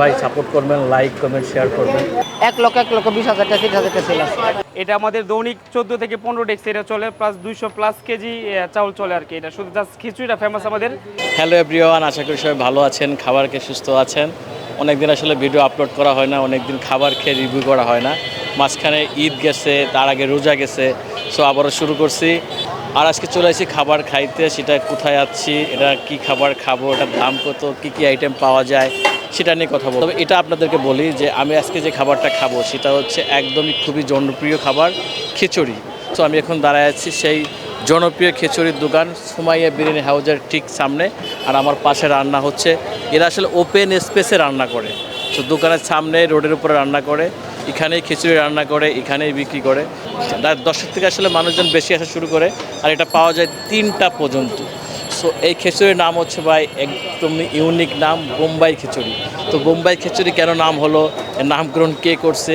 ভাই সাপোর্ট করবেন like comment share করবেন। এক লক্ষ এক লক্ষ বিশ হাজার টাকা তিরিশ হাজার টাকা সেল আছে। এটা আমাদের দৈনিক চোদ্দ থেকে পনেরো ডেক্স এটা চলে প্লাস দুইশো প্লাস কেজি চাউল চলে আর কি এটা। শুধু জাস্ট খিচুড়িটা ফেমাস আমাদের। হ্যালো এভরিওয়ান আশা করি সবাই ভালো আছেন খাবার খেয়ে সুস্থ আছেন। অনেকদিন আসলে ভিডিও আপলোড করা হয় না অনেকদিন খাবার খেয়ে রিভিউ করা হয় না। মাঝখানে ঈদ গেছে তার আগে রোজা গেছে সো আবারও শুরু করছি। আর আজকে চলে আসি খাবার খাইতে সেটা কোথায় আছি এটা কি খাবার খাব এটার দাম কত কি কি আইটেম পাওয়া যায় সেটা নিয়ে কথা বলব। তবে এটা আপনাদেরকে বলি যে আমি আজকে যে খাবারটা খাব, সেটা হচ্ছে একদমই খুবই জনপ্রিয় খাবার, খিচুড়ি। সো আমি এখন দাঁড়ায় আছি সেই জনপ্রিয় খিচুড়ির দোকান সুমাইয়া বিরিয়ানি হাউজের ঠিক সামনে। আর আমার পাশে রান্না হচ্ছে, এরা আসলে ওপেন স্পেসে রান্না করে। তো দোকানের সামনে রোডের উপরে রান্না করে, এখানেই খিচুড়ি রান্না করে, এখানেই বিক্রি করে। দশের থেকে আসলে মানুষজন বেশি আসা শুরু করে, আর এটা পাওয়া যায় তিনটা পর্যন্ত। সো এই খিচুড়ির নাম হচ্ছে ভাই একদম ইউনিক নাম বোম্বাই খিচুড়ি। তো বোম্বাই খিচুড়ি কেন নাম হলো, এর নামকরণ কে করছে,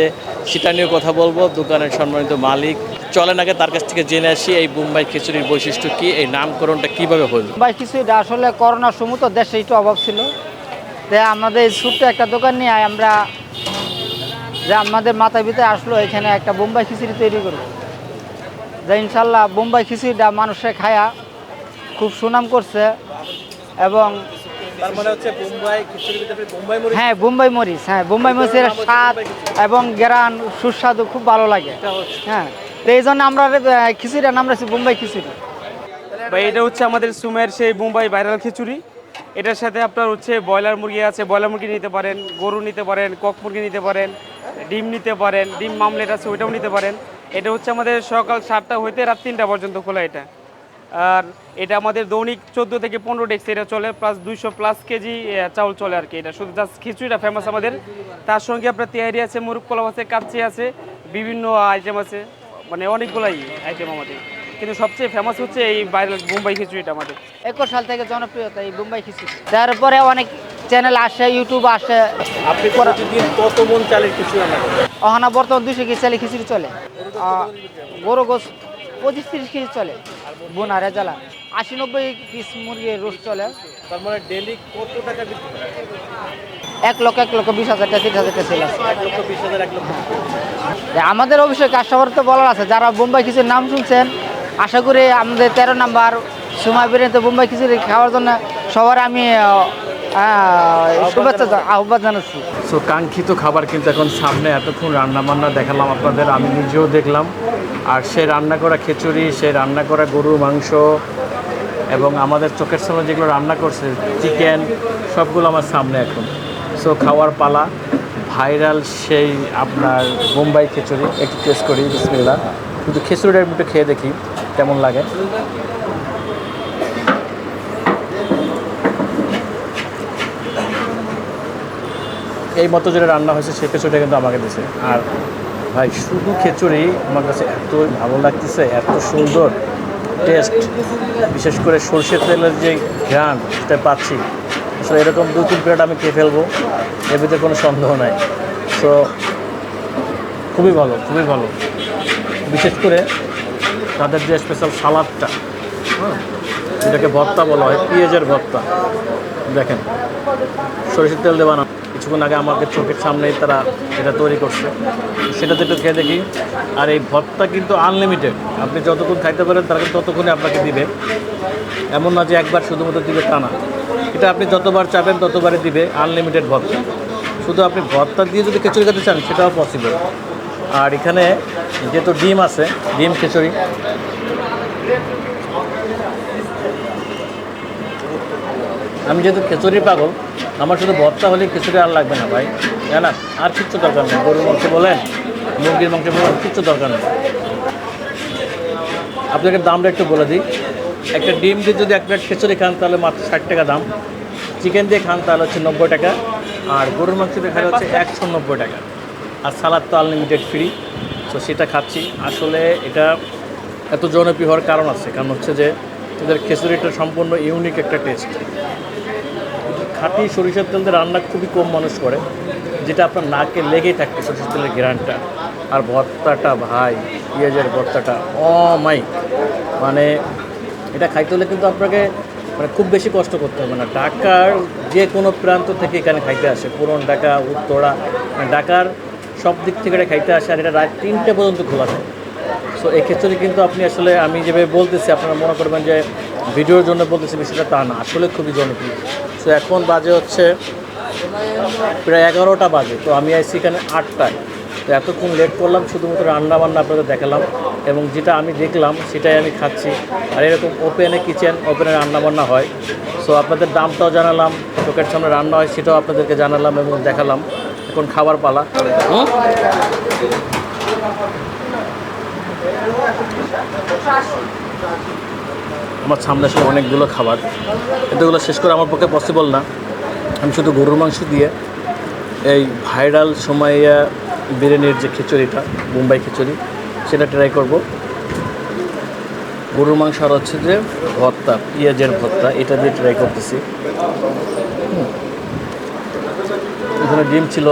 সেটা নিয়ে কথা বলব। দোকানের সম্মানিত মালিক, চলেন আগে তার কাছ থেকে জেনে আসি এই বোম্বাই খিচুড়ির বৈশিষ্ট্য কি, এই নামকরণটা কীভাবে হলো? ভাই, খিচুড়িটা আসলে করোনার সময় তো দেশে একটু অভাব ছিল। তাই আমাদের ছোট্ট একটা দোকান নিয়ে আমরা, যে আমাদের মাথায় ভিতরে আসলো, এখানে একটা বোম্বাই খিচুড়ি তৈরি করব। যে ইনশাল্লাহ বোম্বাই খিচুড়িটা মানুষে খায়া খুব সুনাম করছে এবং তার মানে হ্যাঁ বোম্বাই মরিচ হ্যাঁ বোম্বাই মরিচের স্বাদ এবং গ্রান সুস্বাদু খুব ভালো লাগে। হ্যাঁ তো এই জন্য আমরা আহ, খিচুড়ির নাম রাখছি বোম্বাই খিচুড়ি। বা এটা হচ্ছে আমাদের সুমের সেই বোম্বাই ভাইরাল খিচুড়ি। এটার সাথে আপনার হচ্ছে ব্রয়লার মুরগি আছে ব্রয়লার মুরগি নিতে পারেন গরু নিতে পারেন কক মুরগি নিতে পারেন ডিম নিতে পারেন ডিম মামলেট আছে ওইটাও নিতে পারেন। এটা হচ্ছে আমাদের সকাল সাতটা হইতে রাত তিনটা পর্যন্ত খোলা এটা। আর এটা আমাদের দৈনিক চোদ্দ থেকে পনেরো ডেক্স এটা চলে প্লাস দুইশো প্লাস কেজি চাউল চলে আর কি। এটা শুধু জাস্ট খিচুড়িটা ফেমাস আমাদের। তার সঙ্গে আপনার তেহারি আছে মুরগ পোলাও আছে কাচ্চি আছে বিভিন্ন আইটেম আছে মানে অনেকগুলাই আইটেম আমাদের। কিন্তু সবচেয়ে ফেমাস হচ্ছে এই ভাইরাল মুম্বাই খিচুড়িটা আমাদের। একুশ সাল থেকে জনপ্রিয়তা এই বোম্বাই খিচুড়ি। তারপরে অনেক চ্যানেল আসে ইউটিউব আসে। আপনি প্রতিদিন কত মন চালের খিচুড়ি ওখানে বর্তমান দুশো কেজি চালে খিচুড়ি চলে। আহ, গরু গোস পঁচিশ তিরিশ কেজি চলে। বোনা রেজালা আশি নব্বই পিস মুরগির রোস্ট চলে। তার মানে ডেলি কত টাকা বিক্রি এক লক্ষ এক লক্ষ বিশ হাজার টাকা তিরিশ হাজার টাকা সেল আছে। আমাদের অবশ্যই কাস্টমার তো বলার আছে যারা বোম্বাই খিচুড়ির নাম শুনছেন আশা করি আমাদের তেরো নাম্বার সময় বেরিয়ে তো বোম্বাই খিচুড়ি খাওয়ার জন্য সবার আমি আহ্বান জানাচ্ছি। সো কাঙ্ক্ষিত খাবার কিন্তু এখন সামনে এতক্ষণ রান্না বান্না দেখালাম আপনাদের আমি নিজেও দেখলাম। আর সে রান্না করা খিচুড়ি, সে রান্না করা গরুর মাংস এবং আমাদের চোখের সামনে যেগুলো রান্না করছে, চিকেন, সবগুলো আমার সামনে এখন। সো খাওয়ার পালা, ভাইরাল সেই আপনার বোম্বাই খিচুড়ি। একটু টেস্ট করি বিসমিল্লা কিন্তু খিচুড়িটা একটু খেয়ে দেখি, কেমন লাগে। এই মতো যেটা রান্না হয়েছে, সেই খিচুড়িটা কিন্তু আমাকে দিছে আর ভাই, শুধু খিচুড়ি আমার কাছে এত ভালো লাগতেছে, এত সুন্দর টেস্ট বিশেষ করে সর্ষের তেলের যে ঘ্রাণ, সেটা পাচ্ছি। সো এরকম দু তিন প্লেট আমি খেয়ে ফেলব, এর ভিতরে কোনো সন্দেহ নাই। সো খুবই ভালো খুবই ভালো। বিশেষ করে তাদের যে স্পেশাল সালাদটা হ্যাঁ যেটাকে ভর্তা বলা হয়, পেঁয়াজের ভর্তা। দেখেন, সরিষার তেল দিয়ে বানানো। কিছুক্ষণ আগে আমাকে চোখের সামনেই তারা এটা তৈরি করছে, সেটা তো একটু খেয়ে দেখি। আর এই ভর্তা কিন্তু আনলিমিটেড আপনি যতক্ষণ খাইতে পারেন, তারা কিন্তু ততক্ষণই আপনাকে দিবে। এমন না যে একবার শুধুমাত্র দিবে তা না। এটা আপনি যতবার চাবেন, ততবারই দিবে আনলিমিটেড ভর্তা। শুধু আপনি ভর্তা দিয়ে যদি খিচুড়ি খেতে চান, সেটাও পসিবল আর এখানে যেহেতু ডিম আছে, ডিম খিচুড়ি। আমি যেহেতু খিচুড়ি পাগল আমার শুধু ভর্তা হলে খিচুড়ি আর লাগবে না ভাই। তাই না? আর কিচ্ছু দরকার নেই। গরুর মাংস বলেন, মুরগির মাংস বলেন, কিচ্ছু দরকার নেই। আপনাকে দামটা একটু বলে দিই। একটা ডিম দিয়ে যদি এক প্লেট খিচুড়ি খান, তাহলে মাত্র ষাট টাকা দাম। চিকেন দিয়ে খান, তাহলে হচ্ছে নব্বই টাকা। আর গরুর মাংস দিয়ে খাই হচ্ছে একশো নব্বই টাকা। আর সালাদ তো আনলিমিটেড ফ্রি তো সেটা খাচ্ছি। আসলে এটা এত জনপ্রিয় হওয়ার কারণ আছে। কারণ হচ্ছে যে, এদের খিচুড়িটা সম্পূর্ণ ইউনিক একটা টেস্ট খাঁটি সরিষার তেল দিয়ে রান্না খুবই কম মানুষ করে, যেটা আপনার নাকে লেগেই থাকবে সরিষার তেলের গ্রানটা। আর ভর্তাটা ভাই, পেঁয়াজের ভর্তাটা অমাইক মানে এটা খাইতে হলে কিন্তু আপনাকে মানে খুব বেশি কষ্ট করতে হবে না। ঢাকার যে কোনো প্রান্ত থেকে এখানে খাইতে আসে, পুরন ঢাকা, উত্তরা মানে ঢাকার সব দিক থেকে এটা খাইতে আসে, আর এটা রাত তিনটে পর্যন্ত খোলা থাকে। সো এক্ষেত্রে কিন্তু আপনি আসলে আমি যেভাবে বলতেছি, আপনারা মনে করবেন যে ভিডিওর জন্য বলতেছি বিষয়টা তা না, আসলে খুবই জনপ্রিয়। সো এখন বাজে হচ্ছে প্রায় এগারোটা বাজে, তো আমি আইসি এখানে আটটায়। তো এতক্ষণ লেট করলাম, শুধুমাত্র রান্না বান্না আপনাদের দেখালাম এবং যেটা আমি দেখলাম সেটাই আমি খাচ্ছি। আর এরকম ওপেনে কিচেন ওপেনে রান্না বান্না হয়। সো আপনাদের দামটাও জানালাম, চোখের সামনে রান্না হয় সেটাও আপনাদেরকে জানালাম এবং দেখালাম। এখন খাবার পালা? আমার সামনে আসলে অনেকগুলো খাবার। এতগুলো শেষ করে আমার পক্ষে পসিবল না। আমি শুধু গরুর মাংস দিয়ে এই ভাইরাল সময়া বিরিয়ানির যে খিচুড়িটা, মুম্বাই খিচুড়ি, সেটা ট্রাই করব। গরুর মাংস আর হচ্ছে যে ভর্তা, পেঁয়াজের ভর্তা, এটা দিয়ে ট্রাই করতেছি। এখানে ডিম ছিল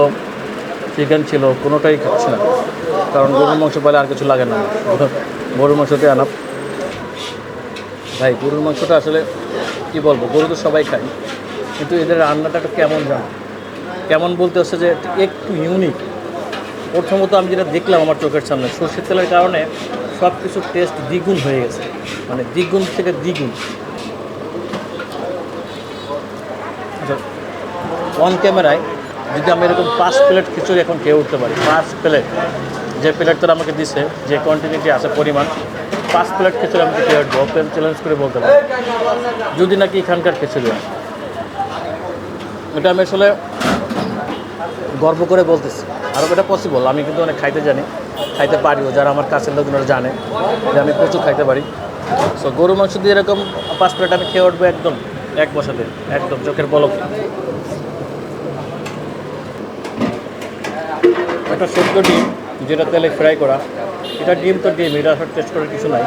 চিকেন ছিল, কোনোটাই খাচ্ছি না। কারণ গরুর মাংস পেলে আর কিছু লাগে না। গরুর মাংসতে আনাপ ভাই, গরুর মাংসটা আসলে কি বলব, গরু তো সবাই খায়, কিন্তু এদের রান্নাটা একটু কেমন জানো? কেমন বলতে হচ্ছে যে একটু ইউনিক প্রথমত আমি যেটা দেখলাম আমার চোখের সামনে, সর্ষের তেলের কারণে সব কিছু টেস্ট দ্বিগুণ হয়ে গেছে মানে দ্বিগুণ থেকে দ্বিগুণ। আচ্ছা অন ক্যামেরায় যদি আমি এরকম পাঁচ প্লেট খিচুড়ি এখন খেয়ে উঠতে পারি, পাঁচ প্লেট যে প্লেট তারা আমাকে দিছে, যে কোয়ান্টিটি আছে, পরিমাণ পাঁচ প্লেট খিচুড়ি আমি খেয়ে উঠবো চ্যালেঞ্জ করে বলতে পারি যদি নাকি এখানকার হয়। এটা আমি আসলে গর্ব করে বলতেছি। আর এটা পসিবল আমি কিন্তু অনেক খাইতে জানি, খাইতে পারিও। যারা আমার কাছের লোকজনরা জানে যে আমি প্রচুর খাইতে পারি। সো গরু মাংস দিয়ে এরকম পাঁচ প্লেট আমি খেয়ে উঠবো একদম, এক বসাতে, একদম চোখের পলক। একটা সেদ্ধ ডিম, যেটা তেলে ফ্রাই করা। এটা ডিম তো ডিম, এটা আসলে টেস্ট করার কিছু নাই।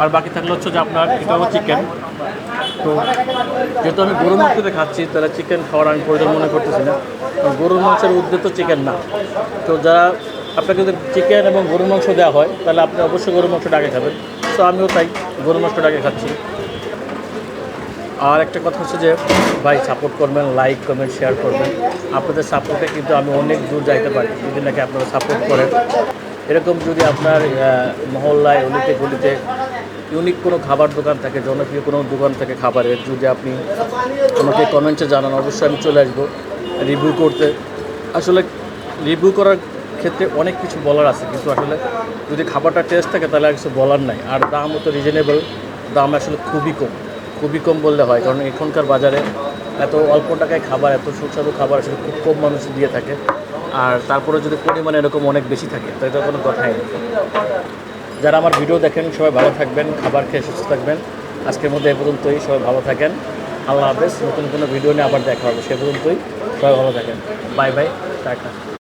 আর বাকি থাকলে হচ্ছে যে আপনার, এটাও চিকেন তো যেহেতু আমি গরুর মাংসতে খাচ্ছি, তাহলে চিকেন খাওয়ার আমি প্রয়োজন মনে করতেছি না। গরুর মাংসের উদ্দেশ্য চিকেন না। তো যারা আপনাকে যদি চিকেন এবং গরুর মাংস দেওয়া হয়, তাহলে আপনি অবশ্যই গরুর মাংসটা আগে খাবেন। তো আমিও তাই গরুর মাংসটা আগে খাচ্ছি। আর একটা কথা হচ্ছে যে, ভাই সাপোর্ট করবেন লাইক করবেন শেয়ার করবেন। আপনাদের সাপোর্টে কিন্তু আমি অনেক দূর যাইতে পারি। যদি নাকি আপনারা সাপোর্ট করেন। এরকম যদি আপনার মহল্লায় অলিতে গলিতে ইউনিক কোনো খাবার দোকান থাকে, জনপ্রিয় কোনো দোকান থাকে খাবারের, যদি আপনি আমাকে কমেন্টে জানান, অবশ্যই আমি চলে আসব রিভিউ করতে। আসলে রিভিউ করার ক্ষেত্রে অনেক কিছু বলার আছে, কিন্তু আসলে যদি খাবারটা টেস্ট থাকে, তাহলে আর কিছু বলার নাই। আর দামও তো রিজনেবল দাম আসলে খুবই কম। খুবই কম বললে হয়, কারণ এখনকার বাজারে এত অল্প টাকায় খাবার, এত সুস্বাদু খাবার আসলে খুব কম মানুষ দিয়ে থাকে। আর তারপরে যদি পরিমাণ এরকম অনেক বেশি থাকে, তাহলে তো কোনো কথাই নেই। যারা আমার ভিডিও দেখেন, সবাই ভালো থাকবেন, খাবার খেয়ে সুস্থ থাকবেন। আজকের মধ্যে এ পর্যন্তই, সবাই ভালো থাকেন। আল্লাহ হাফেজ, নতুন কোনো ভিডিও নিয়ে আবার দেখা হবে, সে পর্যন্তই। সবাই ভালো থাকেন। Bye bye, tata.